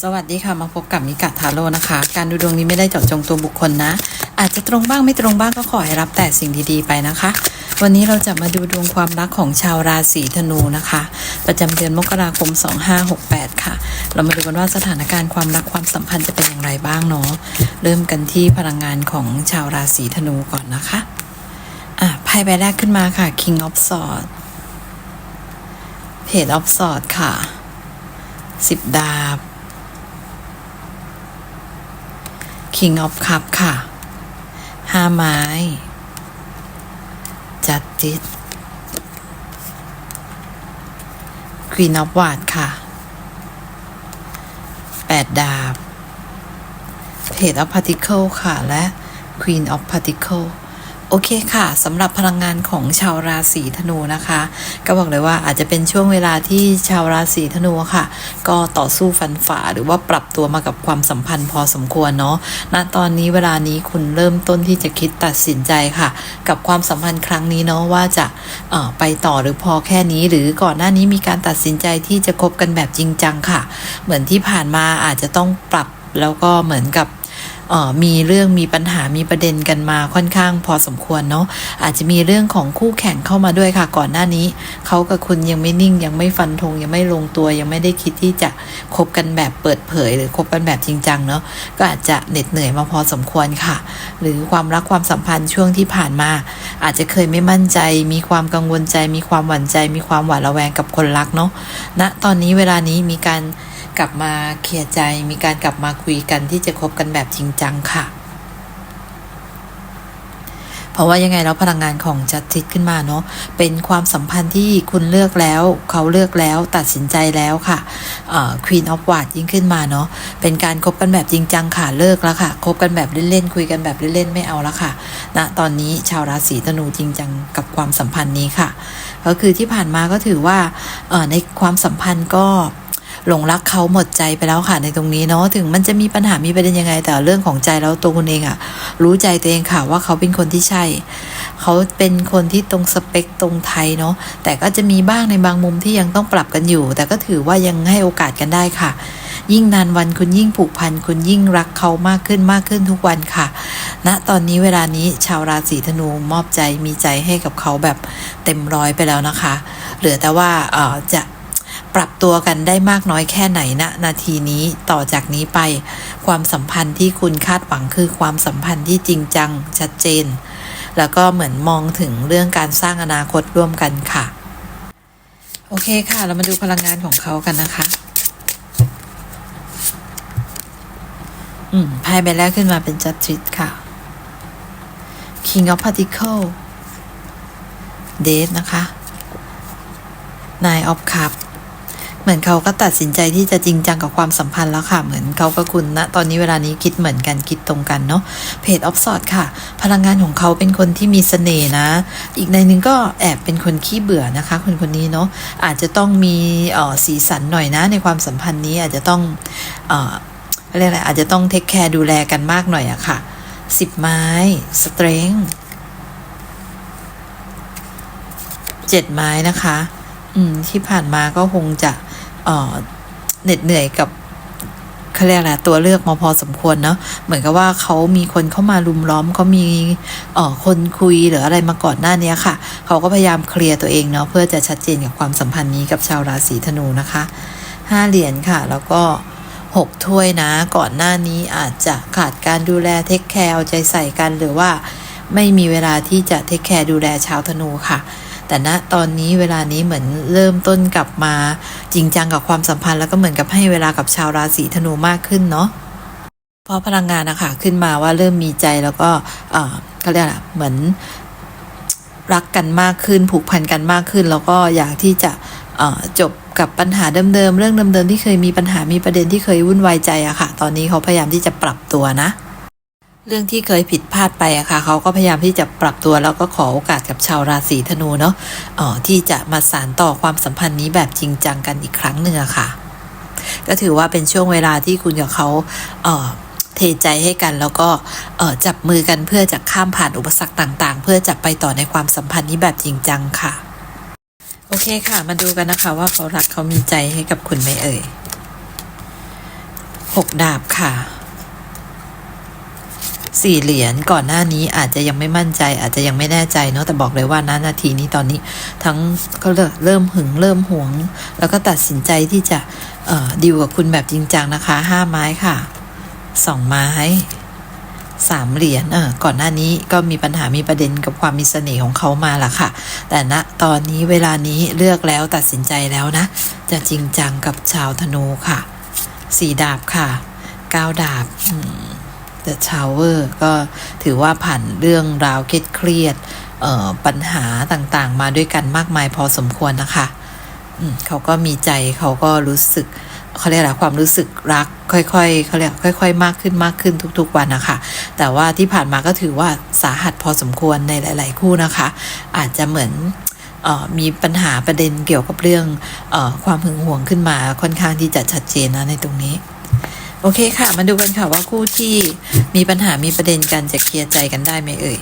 สวัสดีค่ะมาพบกับมิกะทาโร่นะคะ การดูดวงนี้ไม่ได้เจาะจงตัวบุคคลนะ อาจจะตรงบ้างไม่ตรงบ้างก็ขอให้รับแต่สิ่งดีๆไปนะคะ วันนี้เราจะมาดูดวงความรักของชาวราศีธนูนะคะ ประจำเดือนมกราคม 2568 ค่ะ เรามาดูกันว่าสถานการณ์ความรักความสัมพันธ์จะเป็นอย่างไรบ้างเนาะเริ่มกันที่พลังงานของชาวราศีธนูก่อนนะคะอะไพ่ใบแรกขึ้นมาค่ะ King of Swords Page of Swords ค่ะสิบดาบ King of Cup ค่ะ ห้าไม้ จัดจิต Queen of w a d ค่ะ แปดดาบ Page of Particle ค่ะ และ Queen of Particle โอเคค่ะสำหรับพลังงานของชาวราศีธนูนะคะ ก็บอกเลยว่าอาจจะเป็นช่วงเวลาที่ชาวราศีธนูค่ะ ก็ต่อสู้ฟันฝ่าหรือว่าปรับตัวมากับความสัมพันธ์พอสมควรเนาะณตอนนี้เวลานี้คุณเริ่มต้นที่จะคิดตัดสินใจค่ะ กับความสัมพันธ์ครั้งนี้เนาะว่าจะไปต่อหรือพอแค่นี้ หรือก่อนหน้านี้มีการตัดสินใจที่จะคบกันแบบจริงจังค่ะ เหมือนที่ผ่านมาอาจจะต้องปรับแล้วก็เหมือนกับ มีเรื่องมีปัญหามีประเด็นกันมาค่อนข้างพอสมควรเนาะอาจจะมีเรื่องของคู่แข่งเข้ามาด้วยค่ะ ก่อนหน้านี้เขากับคุณยังไม่นิ่ง ยังไม่ฟันธงยังไม่ลงตัวยังไม่ได้คิดที่จะคบกันแบบเปิดเผย หรือคบกันแบบจริงจังเนาะก็อาจจะเหน็ดเหนื่อยมาพอสมควรค่ะ หรือความรักความสัมพันธ์ช่วงที่ผ่านมา อาจจะเคยไม่มั่นใจ มีความกังวลใจ มีความหวั่นใจ มีความหวาดระแวงกับคนรักเนาะณตอนนี้เวลานี้มีการ กลับมาเคลียร์ใจ มีการกลับมาคุยกันที่จะคบกันแบบจริงจังค่ะ เพราะว่ายังไงแล้วพลังงานของจัดทิศขึ้นมาเนาะเป็นความสัมพันธ์ที่คุณเลือกแล้ว เขาเลือกแล้วตัดสินใจแล้วค่ะควีนออฟวาดยิ่งขึ้นมาเนาะเป็นการคบกันแบบจริงจังค่ะเลิกแล้วค่ะคบกันแบบเล่นๆคุยกันแบบเล่นๆไม่เอาแล้วค่ะณตอนนี้ชาวราศีธนูจริงจังกับความสัมพันธ์นี้ค่ะ ก็คือที่ผ่านมาก็ถือว่าในความสัมพันธ์ก็ หลงรักเขาหมดใจไปแล้วค่ะในตรงนี้เนาะถึงมันจะมีปัญหามีประเด็นยังไง แต่เรื่องของใจแล้วตัวคุณเองอะรู้ใจตัวเองค่ะว่าเขาเป็นคนที่ใช่ เขาเป็นคนที่ตรงสเปคตรงไทยเนาะแต่ก็จะมีบ้างในบางมุมที่ยังต้องปรับกันอยู่ แต่ก็ถือว่ายังให้โอกาสกันได้ค่ะ ยิ่งนานวันคุณยิ่งผูกพันคุณยิ่งรักเขามากขึ้นมากขึ้นทุกวันค่ะณตอนนี้เวลานี้ชาวราศีธนูมอบใจมีใจให้กับเขาแบบเต็มร้อยไปแล้วนะคะ เหลือแต่ว่าเออจะ ปรับตัวกันได้มากน้อยแค่ไหนณนาทีนี้ต่อจากนี้ไป ความสัมพันธ์ที่คุณคาดหวังคือความสัมพันธ์ที่จริงจัง ชัดเจน แล้วก็เหมือนมองถึงเรื่องการสร้างอนาคตร่วมกันค่ะ โอเคค่ะ เรามาดูพลังงานของเขากันนะคะอืมไพ่ใบแรกขึ้นมาเป็นจัดทริตค่ะ King of Particle Date นะคะ Nine of Cup เหมือนเขาก็ตัดสินใจที่จะจริงจังกับความสัมพันธ์แล้วค่ะ เหมือนเขากับคุณนะตอนนี้เวลานี้คิดเหมือนกันคิดตรงกันเนาะเพจออฟสอดค่ะ พลังงานของเขาเป็นคนที่มีเสน่ห์นะ อีกในนึงก็แอบเป็นคนขี้เบื่อนะคะ คนคนนี้เนาะอาจจะต้องมีออสีสันหน่อยนะ ในความสัมพันธ์นี้อาจจะต้องเอ่อเรียกอะไรอาจจะต้องเทคแคร์ดูแลกันมากหน่อยอะค่ะสิบไม้สเตรงเจ็ดไม้นะคะ อืมที่ผ่านมาก็คงจะ เหน็ดเหนื่อยกับเขาเรียกอะไรตัวเลือกมาพอสมควรเนาะเหมือนกับว่าเขามีคนเข้ามาลุมล้อมเขามีเอ่อคนคุยหรืออะไรมาก่อนหน้านี้ค่ะ เขาก็พยายามเคลียร์ตัวเองเนาะเพื่อจะชัดเจนกับความสัมพันธ์นี้กับชาวราศีธนูนะคะห้าเหรียญค่ะ แล้วก็หกถ้วยนะ ก่อนหน้านี้อาจจะขาดการดูแลเทคแคร์เอาใจใส่กันหรือว่าไม่มีเวลาที่จะเทคแคร์ดูแลชาวธนูค่ะ แต่ณตอนนี้เวลานี้เหมือนเริ่มต้นกลับมา จริงจังกับความสัมพันธ์แล้วก็เหมือนกับให้เวลากับชาวราศีธนูมากขึ้นเนาะเพราะพลังงานนะคะขึ้นมาว่าเริ่มมีใจแล้วก็เขาเรียกอะไรเหมือนรักกันมากขึ้น ผูกพันกันมากขึ้น แล้วก็อยากที่จะจบกับปัญหาเดิมๆเรื่องเดิมๆที่เคยมีปัญหามีประเด็นที่เคยวุ่นวายใจอะค่ะ ตอนนี้เขาพยายามที่จะปรับตัวนะ เรื่องที่เคยผิดพลาดไปอะค่ะเขาก็พยายามที่จะปรับตัวแล้วก็ขอโอกาสกับชาวราศีธนูเนาะออที่จะมาสานต่อความสัมพันธ์นี้แบบจริงจังกันอีกครั้งหนึ่งอะค่ะ ก็ถือว่าเป็นช่วงเวลาที่คุณกับเขาเอ่อเทใจให้กันแล้วก็จับมือกันเพื่อจะข้ามผ่านอุปสรรคต่างๆ เพื่อจะไปต่อในความสัมพันธ์นี้แบบจริงจังค่ะ โอเคค่ะ มาดูกันนะคะว่าเขารักเขามีใจให้กับคุณไหมเอ่ยหกดาบค่ะ สี่เหรียญก่อนหน้านี้อาจจะยังไม่มั่นใจ อาจจะยังไม่แน่ใจเนาะแต่บอกเลยว่าณนาทีนี้ตอนนี้ทั้งก็เริ่มเริ่มหึงเริ่มหวง แล้วก็ตัดสินใจที่จะดีลกับคุณแบบจริงจังนะคะห้าไม้ค่ะสองไม้สามเหรียญเออก่อนหน้านี้ก็มีปัญหามีประเด็นกับความมีเสน่ห์ของเขามาละค่ะ แต่ณตอนนี้เวลานี้เลือกแล้วตัดสินใจแล้วนะ จะจริงจังกับชาวธนูค่ะสี่ดาบค่ะเก้าดาบ The Tower ก็ถือว่าผ่านเรื่องราวเครียดปัญหาต่างๆ มาด้วยกันมากมายพอสมควรนะคะเขาก็มีใจเขาก็รู้สึกเขาเรียกอะไรความรู้สึกรัก ค่อยๆเขาเรียกค่อย ๆ มากขึ้นมากขึ้นทุก ๆ วันนะคะแต่ว่าที่ผ่านมาก็ถือว่าสาหัสพอสมควรในหลาย ๆ คู่นะคะ อาจจะเหมือนออมีปัญหาประเด็นเกี่ยวกับเรื่องออความหึงหวงขึ้นมาค่อนข้างที่จะชัดเจนนะในตรงนี้ โอเคค่ะ มาดูกันค่ะว่าคู่ที่มีปัญหามีประเด็นกันจะเคลียร์ใจกันได้ไหมเอ่ย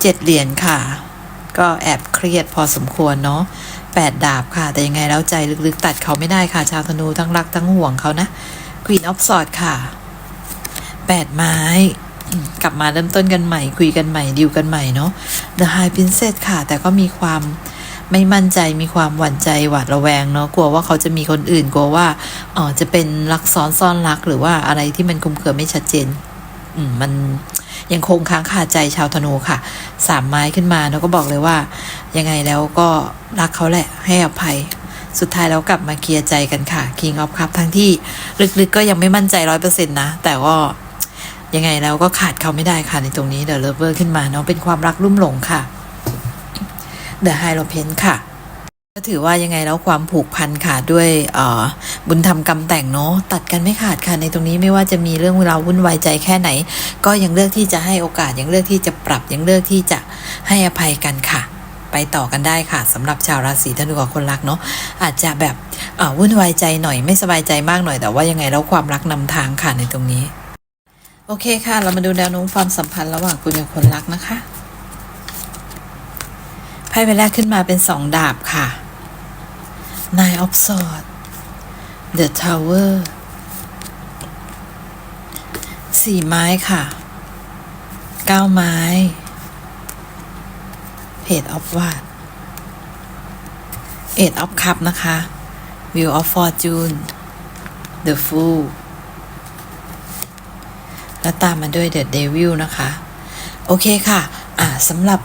เจ็ดเหรียญค่ะ ก็แอบเครียดพอสมควรเนาะแปดดาบค่ะ แต่ยังไงแล้วใจลึกๆ ตัดเขาไม่ได้ค่ะ ชาวธนูทั้งรักทั้งห่วงเขานะ Queen of Swords ค่ะแปดไม้ กลับมาเริ่มต้นกันใหม่ คุยกันใหม่ดิวกันใหม่เนาะ The High Princess ค่ะ แต่ก็มีความ ไม่มั่นใจมีความหวั่นใจหวาดระแวงเนาะกลัวว่าเขาจะมีคนอื่นกลัวว่าเออจะเป็นรักซ้อนซ่อนรักหรือว่าอะไรที่มันคลุมเครือไม่ชัดเจน อืมมันยังคงค้างคาใจชาวธนูค่ะ สามไม้ขึ้นมาแล้วก็บอกเลยว่า ยังไงแล้วก็รักเขาแหละให้อภัย สุดท้ายแล้วกลับมาเคลียร์ใจกันค่ะ King of Cup ทั้งที่ลึกๆก็ยังไม่มั่นใจร้อยเปอร์เซ็นต์นะ แต่ก็ยังไงแล้วก็ขาดเขาไม่ได้ค่ะในตรงนี้ The Lover ขึ้นมาเนาะเป็นความรักลุ่มหลงค่ะ The High r o p e n ค่ะก็ถือว่ายังไงแล้วความผูกพันค่ะด้วยบุญธรรมกรรมแต่งเนาะตัดกันไม่ขาดค่ะในตรงนี้ไม่ว่าจะมีเรื่องเวลาวุ่นวายใจแค่ไหน ก็ยังเลือกที่จะให้โอกาสยังเลือกที่จะปรับยังเลือกที่จะให้อภัยกันค่ะ ไปต่อกันได้ค่ะสำหรับชาวราศีธนูกับคนรักเนาะอาจจะแบบวุ่นวายใจหน่อยไม่สบายใจมากหน่อย แต่ว่ายังไงแล้วความรักนำทางค่ะในตรงนี้ โอเคค่ะ เรามาดูแนวโน้มความสัมพันธ์ระหว่างคุณกับคนรักนะคะ ไพ่ใบแรกขึ้นมาเป็นสองดาบค่ะ Nine of Swords The Tower สี่ไม้ค่ะเก้าไม้ Page of w a t Eight of Cup นะคะ Wheel of Fortune The Fool แล้วตามมาด้วย The Devil นะคะ โอเคค่ะ อ่าสำหรับ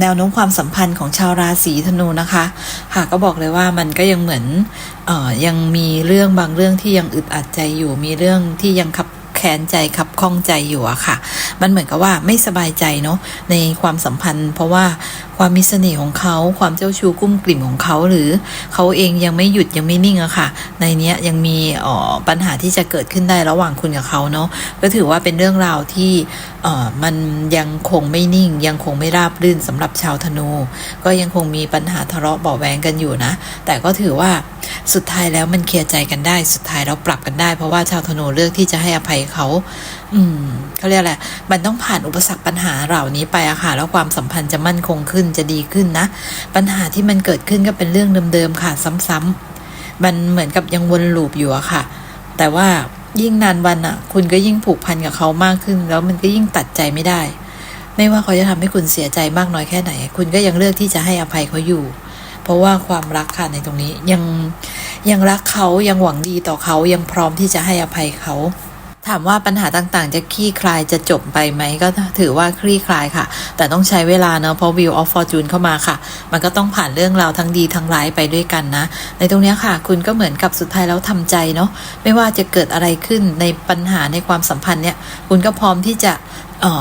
แนวโน้มความสัมพันธ์ของชาวราศีธนูนะคะ ค่ะก็บอกเลยว่ามันก็ยังเหมือนอยังมีเรื่องบางเรื่องที่ยังอึดอัดใจอยู่ มีเรื่องที่ยังขับ ค้นใจขับข้องใจอยู่อะค่ะ มันเหมือนกับว่าไม่สบายใจเนาะในความสัมพันธ์ เพราะว่าความมีเสน่ห์ของเขาความเจ้าชู้กุ้มกลิ่มของเขาหรือเขาเองยังไม่หยุดยังไม่นิ่งอะค่ะ ในเนี้ยยังมีออปัญหาที่จะเกิดขึ้นได้ระหว่างคุณกับเขาเนาะก็ถือว่าเป็นเรื่องราวที่เออมันยังคงไม่นิ่ง ยังคงไม่ราบรื่นสำหรับชาวธนู ก็ยังคงมีปัญหาทะเลาะเบาแวงกันอยู่นะ แต่ก็ถือว่า สุดท้ายแล้วมันเคลียร์ใจกันได้ สุดท้ายแล้วปรับกันได้ เพราะว่าชาวธนูเลือกที่จะให้อภัยเขา อืมเขาเรียกอะไรมันต้องผ่านอุปสรรคปัญหาเหล่านี้ไปอะค่ะแล้วความสัมพันธ์จะมั่นคงขึ้นจะดีขึ้นนะ ปัญหาที่มันเกิดขึ้นก็เป็นเรื่องเดิมๆค่ะ ซ้ำๆมันเหมือนกับยังวนลูปอยู่อะค่ะ แต่ว่ายิ่งนานวันอะคุณก็ยิ่งผูกพันกับเขามากขึ้น แล้วมันก็ยิ่งตัดใจไม่ได้ ไม่ว่าเขาจะทำให้คุณเสียใจมากน้อยแค่ไหน คุณก็ยังเลือกที่จะให้อภัยเขาอยู่ เพราะว่าความรักค่ะในตรงนี้ยัง ยังรักเขายังหวังดีต่อเขายังพร้อมที่จะให้อภัยเขา ถามว่าปัญหาต่างๆ จะคลี่คลายจะจบไปไหม ก็ถือว่าคลี่คลายค่ะ แต่ต้องใช้เวลาเนอะเพราะ Wheel of Fortune เข้ามาค่ะ มันก็ต้องผ่านเรื่องราวทั้งดีทั้งร้ายไปด้วยกันนะ ในตรงนี้ค่ะ คุณก็เหมือนกับสุดท้ายแล้วทำใจเนาะไม่ว่าจะเกิดอะไรขึ้นในปัญหาในความสัมพันธ์เนี่ย คุณก็พร้อมที่จะเอ่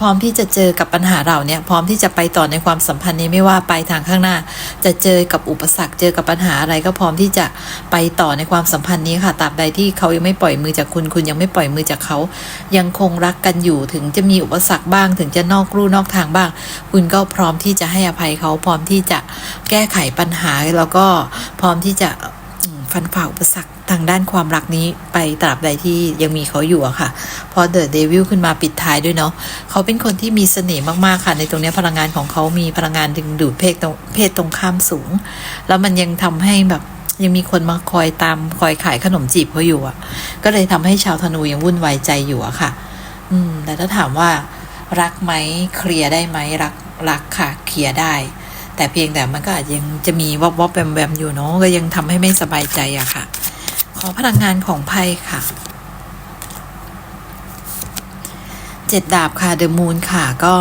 พร้อมที่จะเจอกับปัญหาเราเนี่ยพร้อมที่จะไปต่อในความสัมพันธ์นี้ไม่ว่าไปทางข้างหน้า จะเจอกับอุปสรรคเจอกับปัญหาอะไรก็พร้อมที่จะไปต่อในความสัมพันธ์นี้ค่ะตราบใดที่เขายังไม่ปล่อยมือจากคุณคุณยังไม่ปล่อยมือจากเขา ยังคงรักกันอยู่ถึงจะมีอุปสรรคบ้าง ถึงจะนอกรูนอกทางบ้าง คุณก็พร้อมที่จะให้อภัยเขาพร้อมที่จะแก้ไขปัญหาแล้วก็พร้อมที่จะฟันฝ่าอุปสรรค ทางด้านความรักนี้ไปตราบใดที่ยังมีเขาอยู่อะค่ะ พอเดอะเดวิลขึ้นมาปิดท้ายด้วยเนาะเขาเป็นคนที่มีเสน่ห์มากๆค่ะ ในตรงนี้พลังงานของเขามีพลังงานดึงดูดเพศตรงเพศตรงข้ามสูง แล้วมันยังทำให้แบบยังมีคนมาคอยตามคอยขายขนมจีบเขาอยู่อะก็เลยทำให้ชาวธนูยังวุ่นวายใจอยู่อะค่ะ อืม แต่ถ้าถามว่ารักไหมเคลียร์ได้ไหมรักรักค่ะเคลียร์ได้ แต่เพียงแต่มันก็อาจยังจะมีวอบวอบแวมแวมอยู่เนาะก็ยังทำให้ไม่สบายใจอะค่ะ อพลังงานของไพ่ค่ะเจ็ดดาบค่ะเดอะมูนค่ะ ก็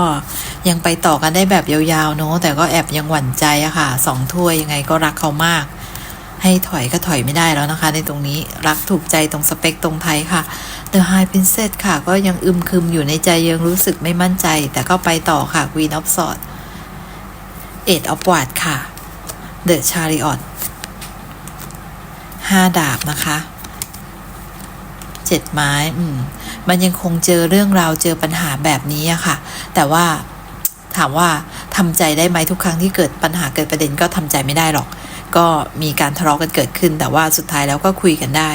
ยังไปต่อกันได้แบบยาวๆเนาะแต่ก็แอบยังหวั่นใจอะค่ะสองถ้วยยังไงก็รักเขามาก ให้ถอยก็ถอยไม่ได้แล้วนะคะ ในตรงนี้รักถูกใจตรงสเปคตรงไทยค่ะ The High Princess ค่ะ ก็ยังอึมครึมอยู่ในใจยังรู้สึกไม่มั่นใจ แต่ก็ไปต่อค่ะ Queen of Swords Eight of Wands ค่ะ The Chariot ห้าดาบนะคะเจ็ดไม้อืมมันยังคงเจอเรื่องราวเจอปัญหาแบบนี้อะค่ะ แต่ว่าถามว่าทำใจได้ไหมทุกครั้งที่เกิดปัญหาเกิดประเด็นก็ทำใจไม่ได้หรอก ก็มีการทะเลาะกันเกิดขึ้น แต่ว่าสุดท้ายแล้วก็คุยกันได้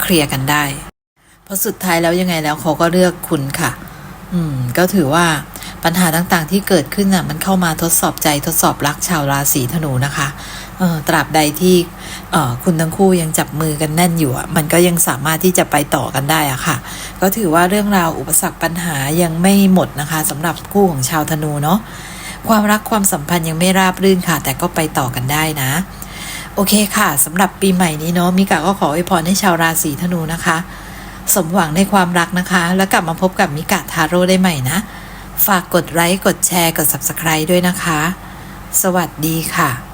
เคลียร์กันได้ เพราะสุดท้ายแล้วยังไงแล้วเขาก็เลือกคุณค่ะ อืม ก็ถือว่าปัญหาต่างๆที่เกิดขึ้นน่ะ มันเข้ามาทดสอบใจทดสอบรักชาวราศีธนูนะคะ ตราบใดที่คุณทั้งคู่ยังจับมือกันแน่นอยู่มันก็ยังสามารถที่จะไปต่อกันได้อะค่ะ ก็ถือว่าเรื่องราวอุปสรรคปัญหายังไม่หมดนะคะสำหรับคู่ของชาวธนูเนาะความรักความสัมพันธ์ยังไม่ราบรื่นค่ะ แต่ก็ไปต่อกันได้นะ โอเคค่ะสำหรับปีใหม่นี้เนาะมิกาก็ขออวยพรให้ชาวราศีธนูนะคะ สมหวังในความรักนะคะ แล้วกลับมาพบกับมิกาทาโร่ได้ใหม่นะ ฝากกดไลค์กดแชร์กด Subscribe ด้วยนะคะ สวัสดีค่ะ